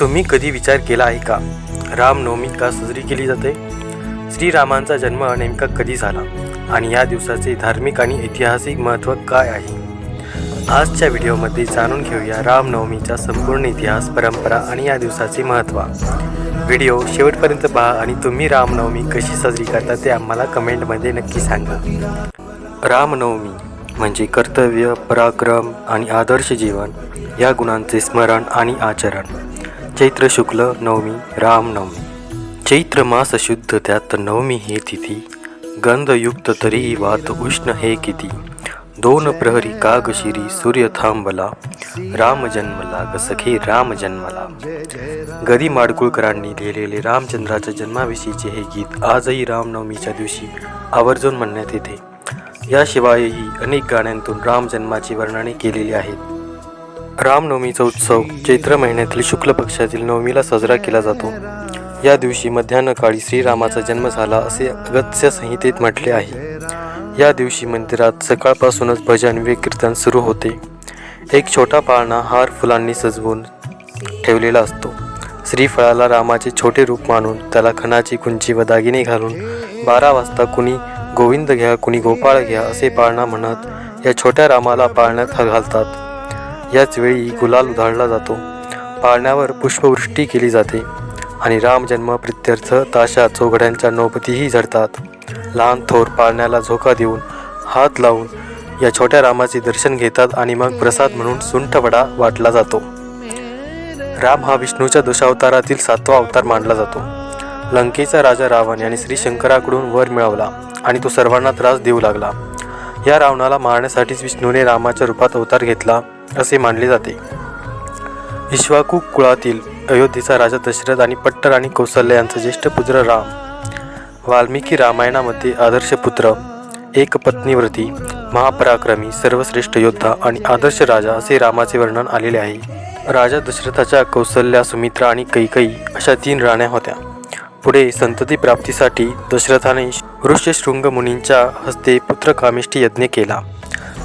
तुम्ही कधी विचार केला आहे का? रामनवमी का साजरी केली जाते? श्रीरामांचा जन्म नेमका कधी झाला? आणि या दिवसाचे धार्मिक आणि ऐतिहासिक महत्त्व काय आहे? आजच्या व्हिडिओमध्ये जाणून घेऊया रामनवमीचा संपूर्ण इतिहास परंपरा आणि या दिवसाचे महत्त्व. व्हिडिओ शेवटपर्यंत पहा आणि तुम्ही रामनवमी कशी साजरी करता ते आम्हाला कमेंटमध्ये नक्की सांगा. रामनवमी म्हणजे कर्तव्य पराक्रम आणि आदर्श जीवन या गुणांचे स्मरण आणि आचरण. चैत्र शुक्ल नवमी रामनवमी चैत्र मास शुद्ध त्यात नवमी हे तिथी। गंधयुक्त तरीही वात उष्ण हे किती। दोन प्रहरी काग शिरी सूर्य थांबला। राम जन्मला गसखे राम जन्मला। गदी माडगुळकरांनी लिहिलेले रामचंद्राच्या जन्माविषयीचे हे गीत आजही रामनवमीच्या दिवशी आवर्जून म्हणण्यात येते. याशिवायही अनेक गाण्यांतून राम जन्माची वर्णने केलेली आहेत. रामनवमीचा उत्सव चैत्र महिन्यातील शुक्ल पक्षातील नवमीला साजरा केला जातो. या दिवशी मध्यान्हकाळी श्रीरामाचा जन्म झाला असे अगत्य संहितेत म्हटले आहे. या दिवशी मंदिरात सकाळपासूनच भजन व कीर्तन सुरू होते. एक छोटा पाळणा हार फुलांनी सजवून ठेवलेला असतो. श्रीफळाला रामाचे छोटे रूप मानून त्याला खणाची कुंची व दागिने घालून बारा वाजता कुणी गोविंद घ्या कुणी गोपाळ घ्या असे पाळणा म्हणत या छोट्या रामाला पाळण्यात घालतात. याच वेळी गुलाल उधळला जातो. पाळण्यावर पुष्पवृष्टी केली जाते आणि राम जन्म प्रित्यर्थ ताशा चौघड्यांच्या नौपतीही झडतात. लहान थोर पाळण्याला झोका देऊन हात लावून या छोट्या रामाचे दर्शन घेतात आणि मग प्रसाद म्हणून सुंठवडा वाटला जातो. राम हा विष्णूच्या दशावतारातील सातवा अवतार मानला जातो. लंकेचा राजा रावण याने श्री शंकराकडून वर मिळवला आणि तो सर्वांना त्रास देऊ लागला. या रावणाला मारण्यासाठीच विष्णूने रामाच्या रूपात अवतार घेतला. असे मानले जाते. इश्वाकू कुळातील अयोध्येचा राजा दशरथ आणि पट्टर आणि कौशल्य यांचा ज्येष्ठ पुत्र राम. वाल्मिकी रामायणामध्ये आदर्श पुत्र एक पत्नीव्रती महापराक्रमी सर्वश्रेष्ठ योद्धा आणि आदर्श राजा असे रामाचे वर्णन आलेले आहे. राजा दशरथाच्या कौशल्या सुमित्रा आणि कैकई अशा तीन राण्या होत्या. पुढे संतती प्राप्तीसाठी दशरथाने ऋष्यशृंग मुनींच्या हस्ते पुत्रकामिष्ठी यज्ञ केला.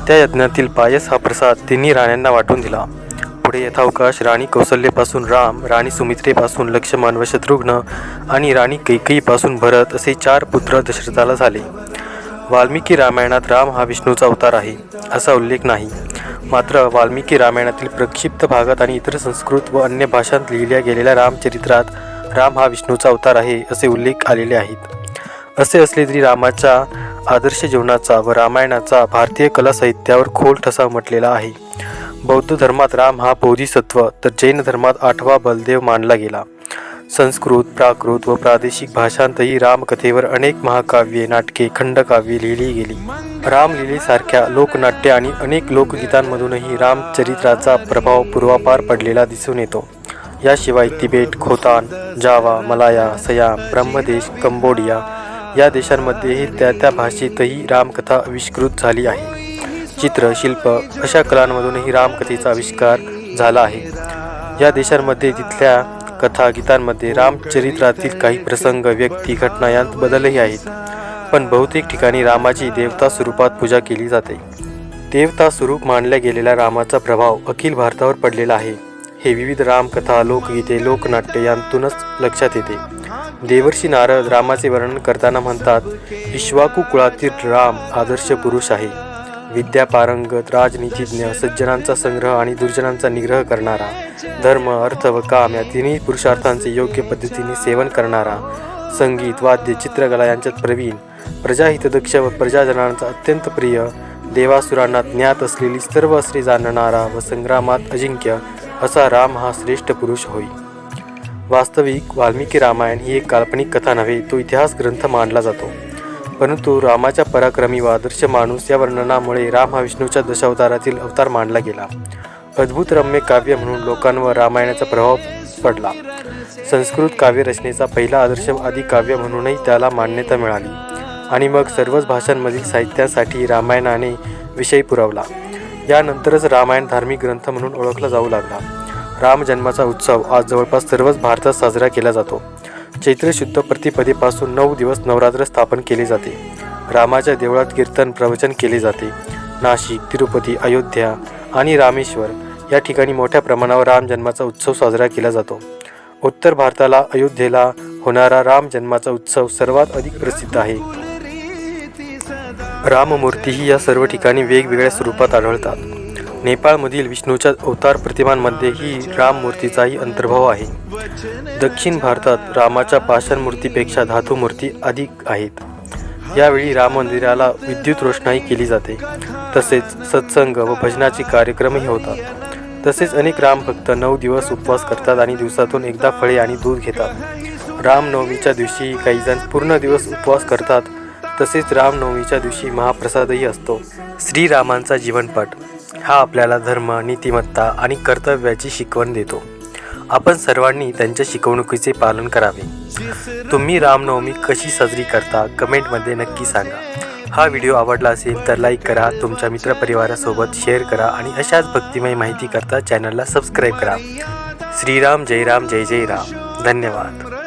त्या यज्ञातील पायस हा प्रसाद तिन्ही राण्यांना वाटून दिला. पुढे यथावकाश राणी कौशल्यपासून राम राणी सुमित्रेपासून लक्ष्मण व शत्रुघ्न आणि राणी कैकेयीपासून भरत असे चार पुत्र दशरथाला झाले. वाल्मिकी रामायणात राम हा विष्णूचा अवतार आहे असा उल्लेख नाही. मात्र वाल्मिकी रामायणातील प्रक्षिप्त भागात आणि इतर संस्कृत व अन्य भाषांत लिहिल्या गेलेल्या रामचरित्रात राम हा विष्णूचा अवतार आहे असे उल्लेख आलेले आहेत. असे असले तरी रामाच्या आदर्श जीवनाचा व रामायणाचा भारतीय कला साहित्यावर खोल ठसा उमटलेला आहे. बौद्ध धर्मात राम हा बोधिसत्व तर जैन धर्मात आठवा बलदेव मानला गेला. संस्कृत प्राकृत व प्रादेशिक भाषांतही रामकथेवर अनेक महाकाव्ये नाटके खंडकाव्ये लिहिली गेली. रामलीलेसारख्या लोकनाट्य आणि अनेक लोकगीतांमधूनही रामचरित्राचा प्रभाव पूर्वापार पडलेला दिसून येतो. याशिवाय Tibet Khotan Java Malaya Siam Brahmadesh Cambodia या देशांमध्येही त्या त्या भाषेतही रामकथा आविष्कृत झाली आहे. चित्र शिल्प अशा कलांमधूनही रामकथेचा आविष्कार झाला आहे. या देशांमध्ये तिथल्या कथा गीतांमध्ये रामचरित्रातील काही प्रसंग व्यक्ती घटना यांत बदलही आहेत. पण बहुतेक ठिकाणी रामाची देवता स्वरूपात पूजा केली जाते. देवता स्वरूप मानल्या गेलेल्या रामाचा प्रभाव अखिल भारतावर पडलेला आहे. हे विविध रामकथा लोकगीते लोकनाट्य यांतूनच लक्षात येते. देवर्षी नारद रामाचे वर्णन करताना म्हणतात इश्वाकू कुळातील राम आदर्श पुरुष आहे. विद्या पारंगत राजनीतिज्ञ सज्जनांचा संग्रह आणि दुर्जनांचा निग्रह करणारा. धर्म अर्थ व काम या तिन्ही पुरुषार्थांचे योग्य पद्धतीने सेवन करणारा. संगीत वाद्य चित्रकला यांच्यात प्रवीण. प्रजाहितदक्ष व प्रजाजनांचा अत्यंत प्रिय. देवासुरांना ज्ञात असलेली सर्व अस्त्रे जाणणारा व संग्रामात अजिंक्य असा राम हा श्रेष्ठ पुरुष होय. वास्तविक वाल्मिकी रामायण ही एक काल्पनिक कथा नव्हे तो इतिहास ग्रंथ मानला जातो. परंतु रामाच्या पराक्रमी व आदर्श माणूस या वर्णनामुळे राम हा विष्णूच्या दशावतारातील अवतार मानला गेला. अद्भुत रम्य काव्य म्हणून लोकांवर रामायणाचा प्रभाव पडला. संस्कृत काव्यरचनेचा पहिला आदर्श आदी काव्य म्हणूनही त्याला मान्यता मिळाली. आणि मग सर्वच भाषांमधील साहित्यासाठी रामायणाने विषय पुरवला. यानंतरच रामायण धार्मिक ग्रंथ म्हणून ओळखला जाऊ लागला. राम जन्माचा उत्सव आज जवळपास सर्वच भारतात साजरा केला जातो. चैत्र शुद्ध प्रतिपदेपासून नऊ दिवस नवरात्र स्थापन केले जाते. रामाच्या देवळात कीर्तन प्रवचन केले जाते. नाशिक तिरुपती अयोध्या आणि रामेश्वर या ठिकाणी मोठ्या प्रमाणावर राम जन्माचा उत्सव साजरा केला जातो. उत्तर भारताला अयोध्येला होणारा राम जन्माचा उत्सव सर्वात अधिक प्रसिद्ध आहे. राममूर्तीही या सर्व ठिकाणी वेगवेगळ्या स्वरूपात आढळतात. नेपाळमधील विष्णूच्या अवतार प्रतिमांमध्येही राम राममूर्तीचाही अंतर्भाव आहे. दक्षिण भारतात रामाच्या पाषाण मूर्तीपेक्षा धातू मूर्ती अधिक आहेत. यावेळी राम मंदिराला विद्युत रोषणाई केली जाते. तसेच सत्संग व भजनाचे कार्यक्रमही होतात. तसेच अनेक राम भक्त नऊ दिवस उपवास करतात आणि दिवसातून एकदा फळे आणि दूध घेतात. रामनवमीच्या दिवशी काही जण पूर्ण दिवस उपवास करतात. तसेच रामनवमीच्या दिवशी महाप्रसादही असतो. श्रीरामांचा जीवनपट हा आपल्याला धर्म नीतिमत्ता आणि कर्तव्याची शिकवण देतो. आपण सर्वांनी त्यांच्या शिकवणुकीचे पालन करावे. तुम्ही रामनवमी कशी साजरी करता कमेंटमध्ये नक्की सांगा. हा व्हिडिओ आवडला असेल तर लाईक करा तुमच्या मित्रपरिवारासोबत शेअर करा आणि अशाच भक्तिमय माहिती करता चॅनलला सबस्क्राईब करा. श्रीराम जय राम जय जय राम. धन्यवाद.